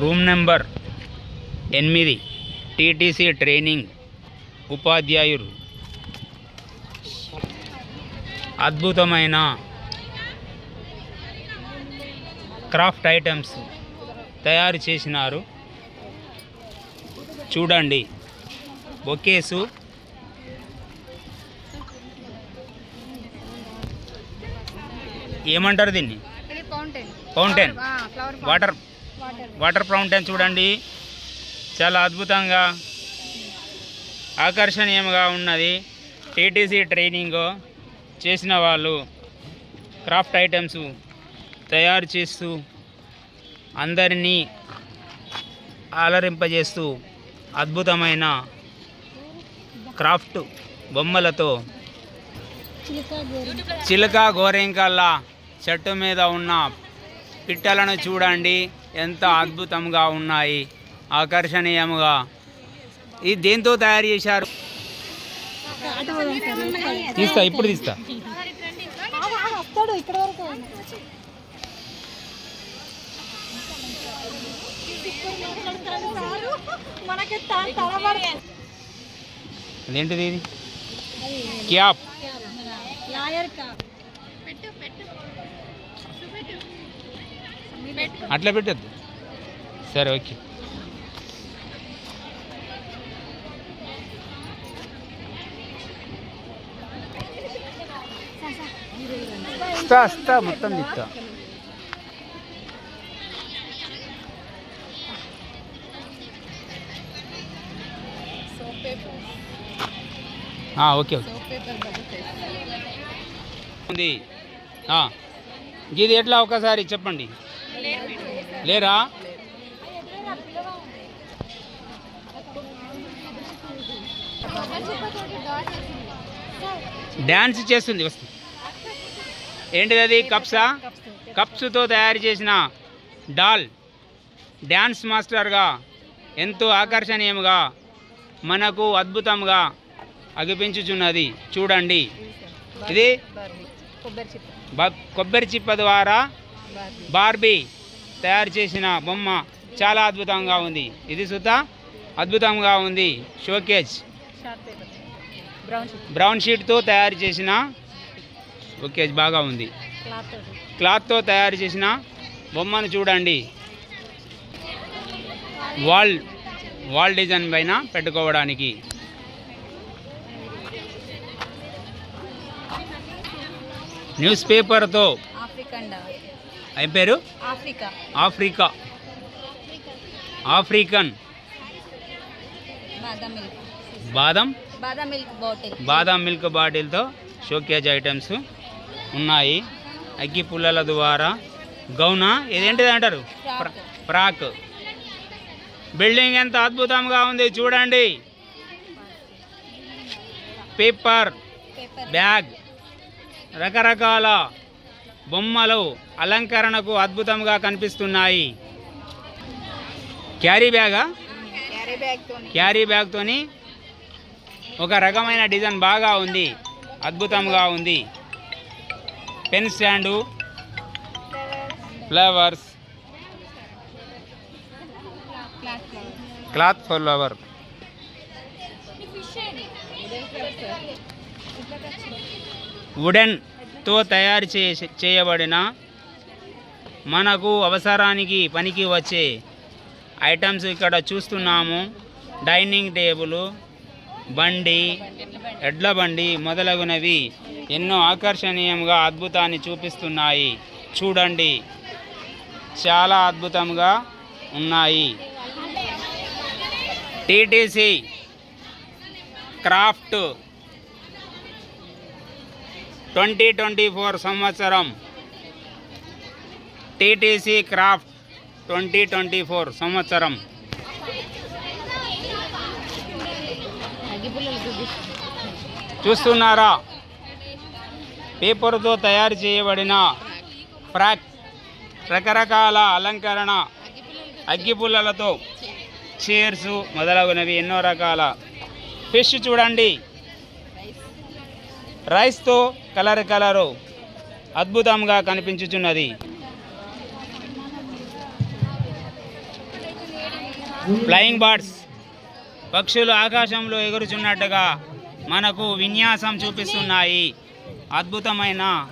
Room number ఎనిమిది TTC training ఉపాధ్యాయులు అద్భుతమైన క్రాఫ్ట్ ఐటమ్స్ తయారు చేసినారు. చూడండి బొకేసు ఏమంటారు దీన్ని? ఫౌంటైన్. వాటర్ వాటర్ ఫౌంటైన్ చూడండి. చాలా అద్భుతంగా ఆకర్షణీయంగా ఉన్నది. టీటీసీ ట్రైనింగ్ చేసిన వాళ్ళు క్రాఫ్ట్ ఐటమ్స్ తయారు చేస్తూ అందరినీ అలరింపజేస్తూ అద్భుతమైన క్రాఫ్ట్ బొమ్మలతో చిలుక గోరెంకల్లా చెట్టు మీద ఉన్న పిట్టలను చూడండి. ఎంత అద్భుతంగా ఉన్నాయి ఆకర్షణీయముగా ఇది దేంతో తయారు చేశారు? తీస్తా ఇప్పుడు తీస్తా. అదేంటిది ఇది? క్యాప్. అట్లా పెట్టద్దు. సరే ఓకే. ఇస్తా ఇస్తా మొత్తం ఇస్తా ఓకే ఓకే. ఇది ఎట్లా? ఒకసారి చెప్పండి. లేరా? డ్యాన్స్ చేస్తుంది వస్తుంది ఏంటిది అది కప్సా? కప్స్తో తయారు చేసిన డాల్. డ్యాన్స్ మాస్టర్గా ఎంతో ఆకర్షణీయంగా మనకు అద్భుతంగా అగిపించుచున్నది. చూడండి. ఇది? కొబ్బరి చిప్ప. బ- కొబ్బరి చిప్ప ద్వారా బార్బీ. తయారు చేసిన బొమ్మ చాలా అద్భుతంగా ఉంది. ఇది సుత అద్భుతంగా ఉంది. షోకేజ్. బ్రౌన్ షీట్తో తయారు చేసిన షోకేజ్ బాగా ఉంది. క్లాత్ క్లాత్తో తయారు చేసిన బొమ్మను చూడండి. వాల్ వాల్ డిజైన్ పైన పెట్టుకోవడానికి. న్యూస్ పేపర్తో ఏం పేరు? ఆఫ్రికా. ఆఫ్రికా. ఆఫ్రికన్. బాదం బాదం? Milk bottle. బాదం మిల్క్ బాటిల్తో షోకేజ్ ఐటమ్స్ ఉన్నాయి. అగ్గి పుల్లల ద్వారా. గౌన ఇదేంటిది అంటారు? ఫ్రాక్. బిల్డింగ్ ఎంత అద్భుతంగా ఉంది చూడండి. పేపర్. బ్యాగ్. రకరకాల బొమ్మలు అలంకరణకు అద్భుతంగా కనిపిస్తున్నాయి. క్యారీ బ్యాగా? క్యారీ బ్యాగ్ తోని క్యారీ బ్యాగ్తోని ఒక రకమైన డిజైన్ బాగా ఉంది. అద్భుతంగా ఉంది. Pen stand. Flowers. Cloth flower. తో తయారు చే చేయబడిన మనకు అవసరానికి పనికి వచ్చే ఐటమ్స్ ఇక్కడ చూస్తున్నాము. డైనింగ్ టేబుల్ బండి ఎడ్ల బండి మొదలగునవి ఎన్నో ఆకర్షణీయంగా అద్భుతాన్ని చూపిస్తున్నాయి. చూడండి చాలా అద్భుతంగా ఉన్నాయి. TTC craft twenty twenty four సంవత్సరం. TTC craft twenty twenty four సంవత్సరం. చూస్తున్నారా? పేపర్తో తయారు చేయబడిన ఫ్రాక్ రకరకాల అలంకరణ అగ్గిపుల్లలతో చైర్స్ మొదలగునవి ఎన్నో రకాల. ఫిష్ చూడండి. రైస్తో కలర్ కలరు అద్భుతంగా కనిపించుచున్నది. ఫ్లయింగ్ బర్డ్స్ పక్షులు ఆకాశంలో ఎగురుచున్నట్టుగా మనకు విన్యాసం చూపిస్తున్నాయి. అద్భుతమైన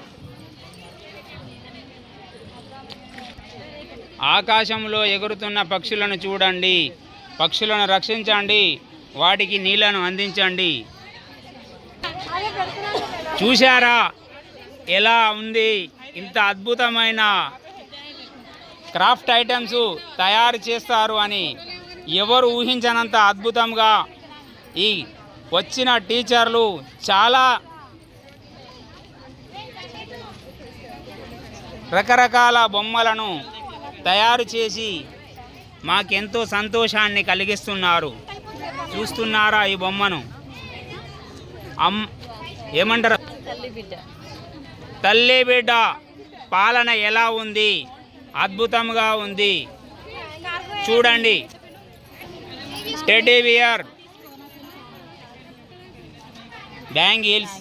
ఆకాశంలో ఎగురుతున్న పక్షులను చూడండి. పక్షులను రక్షించండి. వాటికి నీళ్ళను అందించండి. చూశారా? ఎలా ఉంది? ఇంత అద్భుతమైన క్రాఫ్ట్ ఐటమ్స్ తయారు చేస్తారు అని ఎవరు ఊహించనంత అద్భుతంగా ఈ వచ్చిన టీచర్లు చాలా రకరకాల బొమ్మలను తయారు చేసి మాకెంతో సంతోషాన్ని కలిగిస్తున్నారు. చూస్తున్నారా ఈ బొమ్మను? అమ్ ఏమంటారు? తల్లి బిడ్డ పాలన ఎలా ఉంది? అద్భుతంగా ఉంది. చూడండి. Teddy bear. బ్యాంగిల్స్.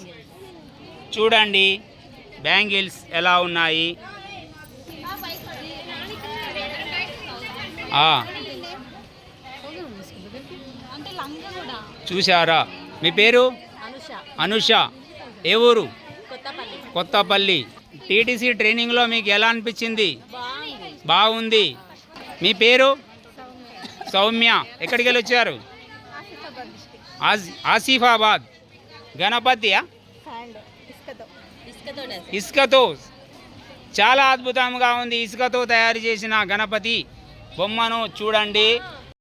చూడండి. బ్యాంగిల్స్ ఎలా ఉన్నాయి? చూశారా? మీ పేరు? అనుష. ఏ ఊరు? కొత్తపల్లి. కొత్తపల్లి. టీటీసీ ట్రైనింగ్లో మీకు ఎలా అనిపించింది? బాగుంది. మీ పేరు? సౌమ్య. ఎక్కడికి వెళ్ళి వచ్చారు? ఆసి- ఆసిఫాబాద్. గణపతియా? ఇసుకతో. చాలా అద్భుతంగా ఉంది. ఇసుకతో తయారు చేసిన గణపతి బొమ్మను చూడండి.